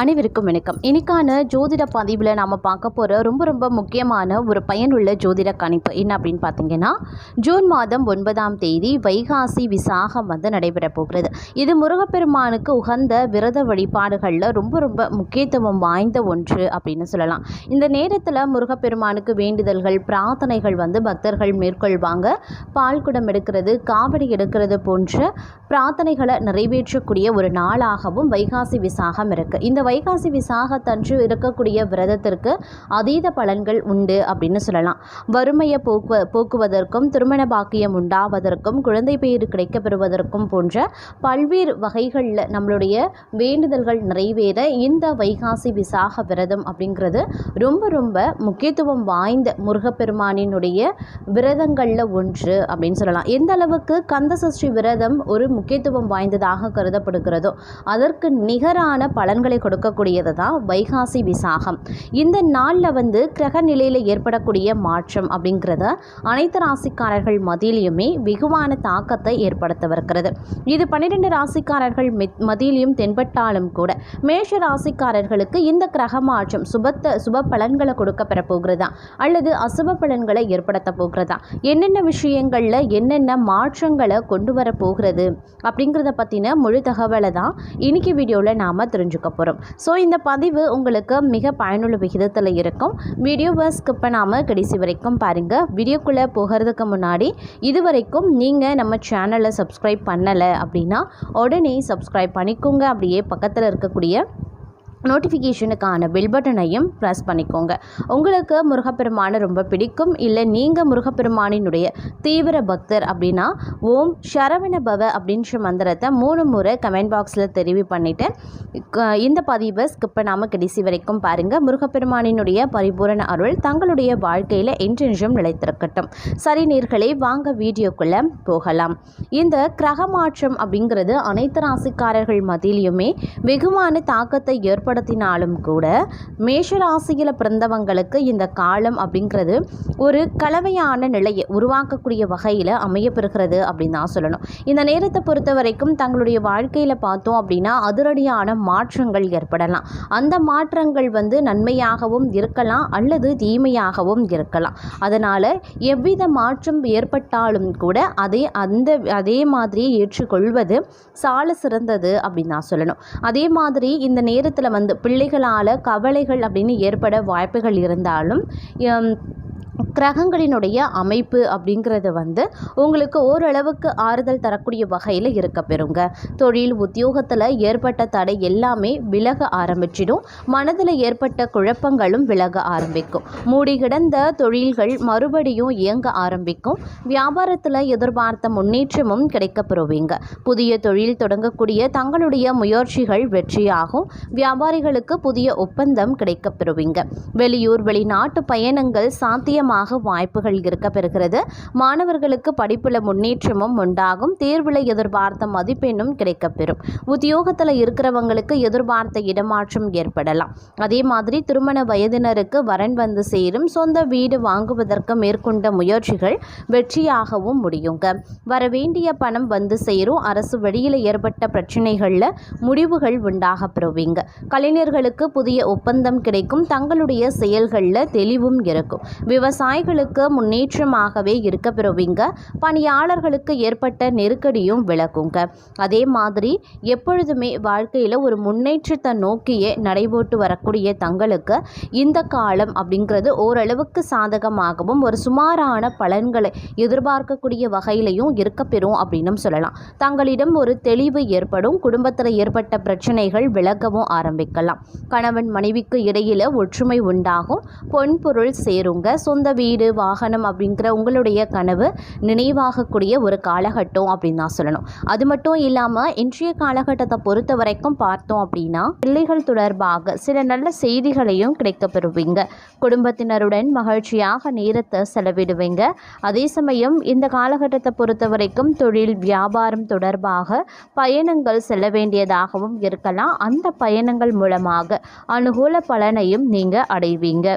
அனைவருக்கும் வணக்கம். இன்னைக்கான ஜோதிட பதிவில் நாம் பார்க்க போகிற ரொம்ப ரொம்ப முக்கியமான ஒரு பயனுள்ள ஜோதிட கணிப்பு என்ன அப்படின்னு பார்த்தீங்கன்னா ஜூன் மாதம் ஒன்பதாம் தேதி வைகாசி விசாகம் வந்து நடைபெற போகிறது. இது முருகப்பெருமானுக்கு உகந்த விரத வழிபாடுகளில் ரொம்ப ரொம்ப முக்கியத்துவம் வாய்ந்த ஒன்று அப்படின்னு சொல்லலாம். இந்த நேரத்தில் முருகப்பெருமானுக்கு வேண்டுதல்கள் பிரார்த்தனைகள் வந்து பக்தர்கள் மேற்கொள்வாங்க. பால்குடம் எடுக்கிறது காவடி எடுக்கிறது போன்ற பிரார்த்தனைகளை நிறைவேற்றக்கூடிய ஒரு நாளாகவும் வைகாசி விசாகம் இருக்குது இந்த வைகாசி விசாகத்தன்று இருக்கக்கூடிய விரதத்திற்கு அதீத பலன்கள் உண்டு அப்படின்னு சொல்லலாம். வறுமையை போக்குவ போக்குவதற்கும் திருமண பாக்கியம் உண்டாவதற்கும் குழந்தை பெயர் கிடைக்கப்பெறுவதற்கும் போன்ற பல்வேறு வகைகளில் நம்மளுடைய வேண்டுதல்கள் நிறைவேற இந்த வைகாசி விசாக விரதம் அப்படிங்கிறது ரொம்ப ரொம்ப முக்கியத்துவம் வாய்ந்த முருகப்பெருமானினுடைய விரதங்களில் ஒன்று அப்படின்னு சொல்லலாம். எந்த அளவுக்கு கந்த சஷ்டி விரதம் ஒரு முக்கியத்துவம் வாய்ந்ததாக கருதப்படுகிறதோ அதற்கு நிகரான பலன்களை கொடுக்கக்கூடியது தான் வைகாசி விசாகம். இந்த நாளில் வந்து கிரக நிலையில் ஏற்படக்கூடிய மாற்றம் அப்படிங்கிறத அனைத்து ராசிக்காரர்கள் மத்தியிலையுமே வெகுவான தாக்கத்தை ஏற்படுத்தவிருக்கிறது. இது பன்னிரெண்டு ராசிக்காரர்கள் மெத்- மத்தியிலையும் தென்பட்டாலும் கூட மேஷ ராசிக்காரர்களுக்கு இந்த கிரக மாற்றம் சுபத்தை சுப பலன்களை கொடுக்க பெறப்போகிறதா? அல்லது அசுப பலன்களை ஏற்படுத்த போகிறதா? என்னென்ன விஷயங்களில் என்னென்ன மாற்றங்களை கொண்டு வர போகிறது அப்படிங்கிறத பற்றின முழு தகவலை தான் இன்னைக்கு வீடியோவில் நாம் தெரிஞ்சுக்க போகிறோம் ஸோ இந்த பதிவு உங்களுக்கு மிக பயனுள்ள விகிதத்தில் இருக்கும். வீடியோவை ஸ்கிப் பண்ணாமல் கடைசி வரைக்கும் பாருங்கள் வீடியோக்குள்ளே போகிறதுக்கு முன்னாடி இது வரைக்கும் நீங்கள் நம்ம சேனலை சப்ஸ்கிரைப் பண்ணலை அப்படின்னா உடனே சப்ஸ்கிரைப் பண்ணிக்கோங்க. அப்படியே பக்கத்தில் இருக்கக்கூடிய நோட்டிஃபிகேஷனுக்கான பெல் பட்டனையும் ப்ரெஸ் பண்ணிக்கோங்க. உங்களுக்கு முருகப்பெருமானை ரொம்ப பிடிக்கும். இல்லை நீங்கள் முருகப்பெருமானினுடைய தீவிர பக்தர் அப்படின்னா ஓம் சரவண பவ அப்படின்ற மந்திரத்தை மூணு முறை கமெண்ட் பாக்ஸில் தெரிவு பண்ணிவிட்டு இந்த பதிவை ஸ்கிப் பண்ணாமல் கடைசி வரைக்கும் பாருங்கள் முருகப்பெருமானினுடைய பரிபூரண அருள் தங்களுடைய வாழ்க்கையில் என்றென்றும் நிலைத்திருக்கட்டும். சரி நீர்களை வாங்க வீடியோக்குள்ளே போகலாம். இந்த கிரக மாற்றம் அப்படிங்கிறது அனைத்து ராசிக்காரர்கள் மத்தியிலையுமே வெகுவான தாக்கத்தை ஏற்படுத்தினாலும் கூட மேஷராசியில் பிறந்தவங்களுக்கு இந்த காலம் அப்படிங்கிறது ஒரு கலவையான நிலையை உருவாக்கக்கூடிய வகையில் அமையப்பெறுகிறது அப்படின்னு தான் சொல்லணும். இந்த நேரத்தை பொறுத்த வரைக்கும் தங்களுடைய வாழ்க்கையில் பார்த்தோம் அப்படின்னா அதிரடியான மாற்றங்கள் ஏற்படலாம். அந்த மாற்றங்கள் வந்து நன்மையாகவும் இருக்கலாம் அல்லது தீமையாகவும் இருக்கலாம். அதனால் எவ்வித மாற்றம் ஏற்பட்டாலும் கூட அதை அந்த அதே மாதிரியே ஏற்றுக்கொள்வது சால சிறந்தது அப்படின்னு நான் சொல்லணும். அதே மாதிரி இந்த நேரத்தில் வந்து பிள்ளைகளால் கவலைகள் அப்படின்னு ஏற்பட வாய்ப்புகள் இருந்தாலும் கிரகங்களினுடைய அமைப்பு அப்படிங்கிறது வந்து உங்களுக்கு ஓரளவுக்கு ஆறுதல் தரக்கூடிய வகையில் இருக்க பெறுங்க. தொழில் உத்தியோகத்தில் ஏற்பட்ட தடை எல்லாமே விலக ஆரம்பிச்சிடும். மனதில் ஏற்பட்ட குழப்பங்களும் விலக ஆரம்பிக்கும். மூடி கிடந்த தொழில்கள் மறுபடியும் இயங்க ஆரம்பிக்கும். வியாபாரத்தில் எதிர்பார்த்த முன்னேற்றமும் கிடைக்க பெறுவீங்க. புதிய தொழில் தொடங்கக்கூடிய தங்களுடைய முயற்சிகள் வெற்றியாகும். வியாபாரிகளுக்கு புதிய ஒப்பந்தம் கிடைக்க பெறுவீங்க. வெளியூர் வெளிநாட்டு பயணங்கள் சாத்தியம் அதிகமாக வாய்ப்புகள் இருக்க பெறுகிறது மாணவர்களுக்கு படிப்பில் முன்னேற்றமும் உண்டாகும். தேர்வில் எதிர்பார்த்த மதிப்பெண்ணும் கிடைக்கப்பெறும். உத்தியோகத்தில் இருக்கிறவங்களுக்கு எதிர்பார்த்த இடமாற்றம் ஏற்படலாம். அதே மாதிரி திருமண வயதினருக்கு வரன் வந்து சேரும். சொந்த வீடு வாங்குவதற்கு மேற்கொண்ட முயற்சிகள் வெற்றியாகவும் முடியுங்க. வரவேண்டிய பணம் வந்து சேரும். அரசு வழியில் ஏற்பட்ட பிரச்சனைகளில் முடிவுகள் உண்டாக பெறுவீங்க. கலைஞர்களுக்கு புதிய ஒப்பந்தம் கிடைக்கும். தங்களுடைய செயல்களில் தெளிவும் இருக்கும். விவசாயிகளுக்கு முன்னேற்றமாகவே இருக்க பெறுவீங்க. பணியாளர்களுக்கு ஏற்பட்ட நெருக்கடியும் விலகுங்க. அதே மாதிரி எப்பொழுதுமே வாழ்க்கையில் ஒரு முன்னேற்றத்தை நோக்கியே நடைபோட்டு வரக்கூடிய தங்களுக்கு இந்த காலம் அப்படிங்கிறது ஓரளவுக்கு சாதகமாகவும் ஒரு சுமாரான பலன்களை எதிர்பார்க்கக்கூடிய வகையிலையும் இருக்க பெறும் அப்படின்னும் சொல்லலாம். தங்களிடம் ஒரு தெளிவு ஏற்படும் குடும்பத்தில் ஏற்பட்ட பிரச்சனைகள் விலகவும் ஆரம்பிக்கலாம். கணவன் மனைவிக்கு இடையில ஒற்றுமை உண்டாகும் பொன் பொருள் சேருங்க சொந்த வீடு வாகனம் அப்படிங்கிற உங்களுடைய கனவு நினைவாகக்கூடிய ஒரு காலகட்டம் அப்படின்னு தான் சொல்லணும். அது மட்டும் இல்லாமல் இன்றைய காலகட்டத்தை பொறுத்த வரைக்கும் பார்த்தோம் அப்படின்னா பிள்ளைகள் தொடர்பாக சில நல்ல செய்திகளையும் கிடைக்க பெறுவீங்க குடும்பத்தினருடன் மகிழ்ச்சியாக நேரத்தை செலவிடுவீங்க. அதே சமயம் இந்த காலகட்டத்தை பொறுத்த வரைக்கும் தொழில் வியாபாரம் தொடர்பாக பயணங்கள் செல்ல வேண்டியதாகவும் இருக்கலாம். அந்த பயணங்கள் மூலமாக அனுகூல பலனையும் நீங்கள் அடைவீங்க.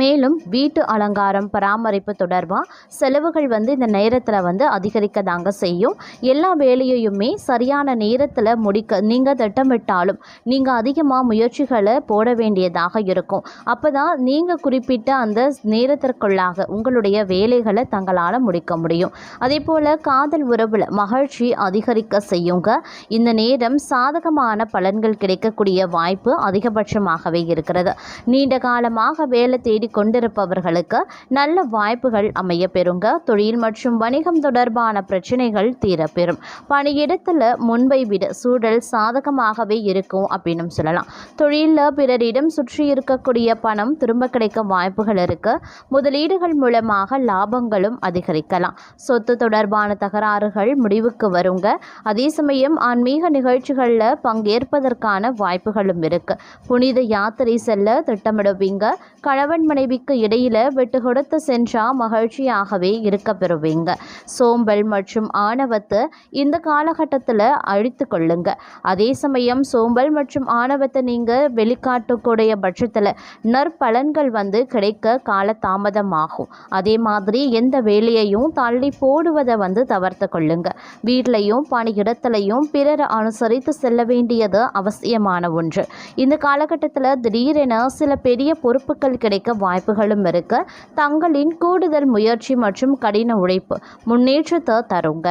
மேலும் வீட்டு அலங்காரம் பராமரிப்பு தொடர்பாக செலவுகள் வந்து இந்த நேரத்தில் வந்து அதிகரிக்க தாங்க செய்யும். எல்லா வேலையையுமே சரியான நேரத்தில் முடிக்க நீங்கள் திட்டமிட்டாலும் நீங்கள் அதிகமாக முயற்சிகளை போட வேண்டியதாக இருக்கும். அப்போ தான் நீங்கள் குறிப்பிட்ட அந்த நேரத்திற்குள்ளாக உங்களுடைய வேலைகளை தங்களால் முடிக்க முடியும். அதே போல் காதல் உறவில் மகிழ்ச்சி அதிகரிக்க செய்யுங்க. இந்த நேரம் சாதகமான பலன்கள் கிடைக்கக்கூடிய வாய்ப்பு அதிகபட்சமாகவே இருக்கிறது. நீண்ட காலமாக வேலை தேடி தேடிக்கொண்டிருப்பவர்களுக்கு நல்ல வாய்ப்புகள் அமைய பெறுங்க தொழில் மற்றும் வணிகம் தொடர்பான பிரச்சனைகள் தீரப்பெறும். பணியிடத்தில் முன்பை விட சூழல் சாதகமாகவே இருக்கும் அப்படின்னு சொல்லலாம். தொழிலில் பிறரிடம் சுற்றி இருக்கக்கூடிய பணம் திரும்ப கிடைக்க வாய்ப்புகள் இருக்கு. முதலீடுகள் மூலமாக லாபங்களும் அதிகரிக்கலாம். சொத்து தொடர்பான தகராறுகள் முடிவுக்கு வருங்க. அதே சமயம் ஆன்மீக நிகழ்ச்சிகளில் பங்கேற்பதற்கான வாய்ப்புகளும் இருக்கு. புனித யாத்திரை செல்ல திட்டமிடுவீங்க. கணவன் மனைவிக்கு இடையில விட்டு கொடுத்து சென்றா மகிழ்ச்சியாகவே இருக்க பெறுவீங்க. சோம்பல் மற்றும் ஆணவத்தை இந்த காலகட்டத்தில் அழித்து கொள்ளுங்க. அதே சமயம் சோம்பல் மற்றும் ஆணவத்தை நீங்கள் வெளிக்காட்டக்கூடிய பட்சத்தில் நற்பலன்கள் வந்து கிடைக்க கால தாமதமாகும் அதே மாதிரி எந்த வேலையையும் தள்ளி போடுவதை வந்து தவிர்த்து கொள்ளுங்க. வீட்லையும் பணியிடத்திலையும் பிறர் அனுசரித்து செல்ல வேண்டியது அவசியமான ஒன்று. இந்த காலகட்டத்தில் திடீரென சில பெரிய பொறுப்புகள் கிடைக்க வாய்ப்புகளும் இருக்கு. தங்களின் கூடுதல் முயற்சி மற்றும் கடின உழைப்பு முன்னேற்றத்தை தருங்க.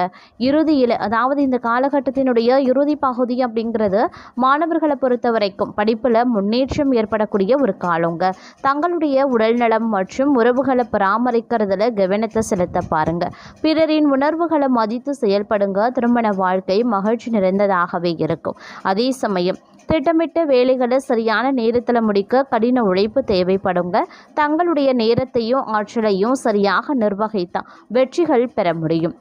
இறுதியில் அதாவது இந்த காலகட்டத்தினுடைய இறுதி பகுதி அப்படிங்கிறது மாணவர்களை பொறுத்த வரைக்கும் படிப்பில் முன்னேற்றம் ஏற்படக்கூடிய ஒரு காலங்க. தங்களுடைய உடல்நலம் மற்றும் உறவுகளை பராமரிக்கிறதுல கவனத்தை செலுத்த பாருங்க. பிறரின் உணர்வுகளை மதித்து செயல்படுங்க. திருமண வாழ்க்கை மகிழ்ச்சி நிறைந்ததாகவே இருக்கும். அதே சமயம் திட்டமிட்ட வேலைகளை சரியான நேரத்தில் முடிக்க கடின உழைப்பு தேவைப்படுங்க. தங்களுடைய நேரத்தையும் ஆற்றலையும் சரியாக நிர்வகித்தால் வெற்றிகள் பெற முடியும்.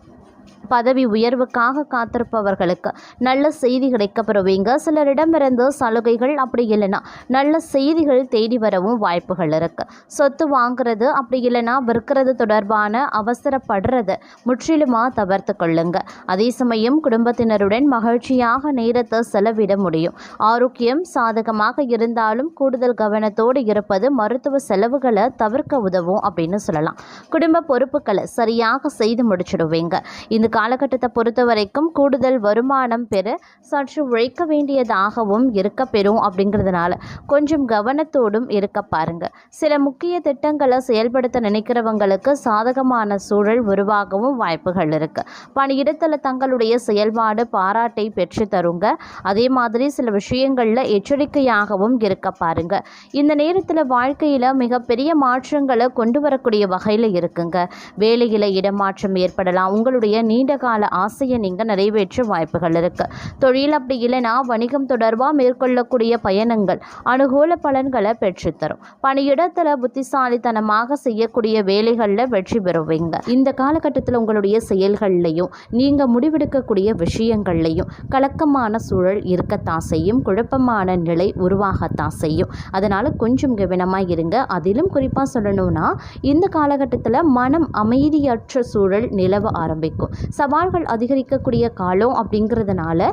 பதவி உயர்வுக்காக காத்திருப்பவர்களுக்கு நல்ல செய்தி கிடைக்கப்பெறுவீங்க. சிலரிடமிருந்து சலுகைகள் அப்படி இல்லைன்னா நல்ல செய்திகள் தேடி வரவும் வாய்ப்புகள் இருக்குது சொத்து வாங்குறது அப்படி இல்லைன்னா விற்கிறது தொடர்பான அவசரப்படுறத முற்றிலுமாக தவிர்த்து கொள்ளுங்க. அதே சமயம் குடும்பத்தினருடன் மகிழ்ச்சியாக நேரத்தை செலவிட முடியும். ஆரோக்கியம் சாதகமாக இருந்தாலும் கூடுதல் கவனத்தோடு இருப்பது மருத்துவ செலவுகளை தவிர்க்க உதவும் அப்படின்னு சொல்லலாம். குடும்ப பொறுப்புகளை சரியாக செய்து முடிச்சிடுவீங்க. இந்த காலகட்டத்தை பொறுத்த வரைக்கும் கூடுதல் வருமானம் பெற சற்று உழைக்க வேண்டியதாகவும் இருக்க பெறும் அப்படிங்கிறதுனால கொஞ்சம் கவனத்தோடும் இருக்க பாருங்க. சில முக்கிய திட்டங்களை செயல்படுத்த நினைக்கிறவங்களுக்கு சாதகமான சூழல் உருவாகவும் வாய்ப்புகள் இருக்கு. பணியிடத்தில் தங்களுடைய செயல்பாடு பாராட்டை பெற்று தருங்க. அதே மாதிரி சில விஷயங்களில் எச்சரிக்கையாகவும் இருக்க பாருங்க. இந்த நேரத்தில் வாழ்க்கையில் மிகப்பெரிய மாற்றங்களை கொண்டு வரக்கூடிய வகையில் இருக்குங்க. வேலையில் இடமாற்றம் ஏற்படலாம். உங்களுடைய நீண்ட கால ஆசையை நீங்கள் நிறைவேற்ற வாய்ப்புகள் இருக்குது தொழில் அப்படி இல்லைன்னா வணிகம் தொடர்பாக மேற்கொள்ளக்கூடிய பயணங்கள் அனுகூல பலன்களை பெற்றுத்தரும். பணியிடத்தில் புத்திசாலித்தனமாக செய்யக்கூடிய வேலைகளில் வெற்றி பெறுவீங்க. இந்த காலகட்டத்தில் உங்களுடைய செயல்கள்லையும் நீங்கள் முடிவெடுக்கக்கூடிய விஷயங்கள்லையும் கலக்கமான சூழல் இருக்கத்தான் செய்யும். குழப்பமான நிலை உருவாகத்தான் செய்யும். அதனால் கொஞ்சம் கவனமாக இருங்க. அதிலும் குறிப்பாக சொல்லணும்னா இந்த காலகட்டத்தில் மனம் அமைதியற்ற சூழல் நிலவ ஆரம்பிக்கும். சவால்கள் அதிகரிக்கக்கூடிய காலம் அப்படிங்கிறதுனால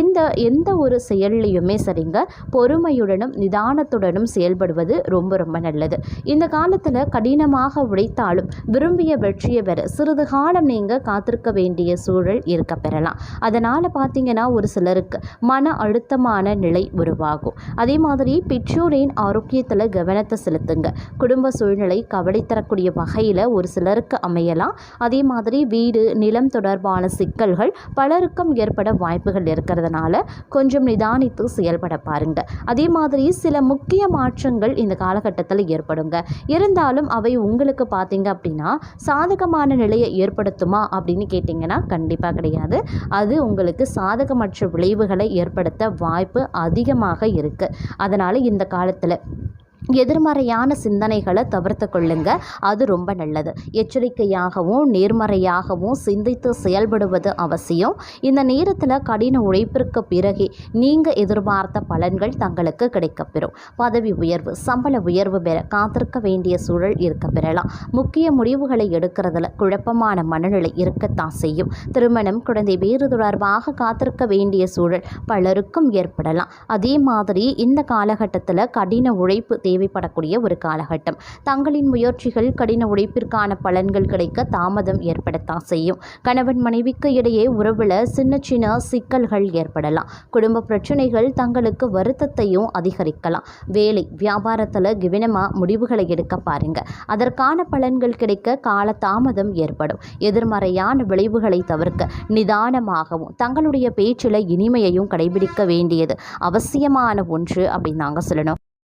இந்த எந்த ஒரு செயல்லையுமே சரிங்க பொறுமையுடனும் நிதானத்துடனும் செயல்படுவது ரொம்ப ரொம்ப நல்லது. இந்த காலத்தில் கடினமாக உழைத்தாலும் விரும்பிய வெற்றியை பெற சிறிது காலம் நீங்கள் காத்திருக்க வேண்டிய சூழல் இருக்க பெறலாம். அதனால் பார்த்தீங்கன்னா ஒரு சிலருக்கு மன அழுத்தமான நிலை உருவாகும். அதே மாதிரி பெற்றோரின் ஆரோக்கியத்தில் கவனத்தை செலுத்துங்க. குடும்ப சூழ்நிலை கவலை தரக்கூடிய வகையில் ஒரு சிலருக்கு அமையலாம். அதே மாதிரி வீடு நிலம் தொடர்பான சிக்கல்கள் பலருக்கும் ஏற்பட வாய்ப்புகள் இருக்கிறதுனால கொஞ்சம் நிதானித்து செயல்பட பாருங்க. அதே மாதிரி சில முக்கிய மாற்றங்கள் இந்த காலகட்டத்தில் ஏற்படுங்க. இருந்தாலும் அவை உங்களுக்கு பார்த்தீங்க அப்படின்னா சாதகமான நிலையை ஏற்படுத்துமா அப்படின்னு கேட்டிங்கன்னா கண்டிப்பாக கிடையாது. அது உங்களுக்கு சாதகமற்ற விளைவுகளை ஏற்படுத்த வாய்ப்பு அதிகமாக இருக்குது அதனால் இந்த காலத்தில் எதிர்மறையான சிந்தனைகளை தவிர்த்து கொள்ளுங்க. அது ரொம்ப நல்லது. எச்சரிக்கையாகவும் நேர்மறையாகவும் சிந்தித்து செயல்படுவது அவசியம். இந்த நேரத்தில் கடின உழைப்பிற்கு பிறகே நீங்கள் எதிர்பார்த்த பலன்கள் தங்களுக்கு கிடைக்கப்பெறும். பதவி உயர்வு சம்பள உயர்வு பெற காத்திருக்க வேண்டிய சூழல் இருக்க பெறலாம். முக்கிய முடிவுகளை எடுக்கிறதுல குழப்பமான மனநிலை இருக்கத்தான் செய்யும். திருமணம் குழந்தை வேறு தொடர்பாக காத்திருக்க வேண்டிய சூழல் பலருக்கும் ஏற்படலாம். அதே மாதிரி இந்த காலகட்டத்தில் கடின உழைப்பு தேவைப்படக்கூடிய ஒரு காலகட்டம். தங்களின் முயற்சிகள் கடின உழைப்பிற்கான பலன்கள் கிடைக்க தாமதம் ஏற்படத்தான் செய்யும். கணவன் மனைவிக்கு இடையே உறவில் சின்ன சின்ன சிக்கல்கள் ஏற்படலாம். குடும்ப பிரச்சனைகள் தங்களுக்கு வருத்தத்தையும் அதிகரிக்கலாம். வேலை வியாபாரத்தில் கவனமாக முடிவுகளை எடுக்க பாருங்க. அதற்கான பலன்கள் கிடைக்க கால தாமதம் ஏற்படும். எதிர்மறையான விளைவுகளை தவிர்க்க நிதானமாகவும் தங்களுடைய பேச்சில் இனிமையையும் கடைபிடிக்க வேண்டியது அவசியமான ஒன்று அப்படின்னு நாங்கள் சொல்லணும்.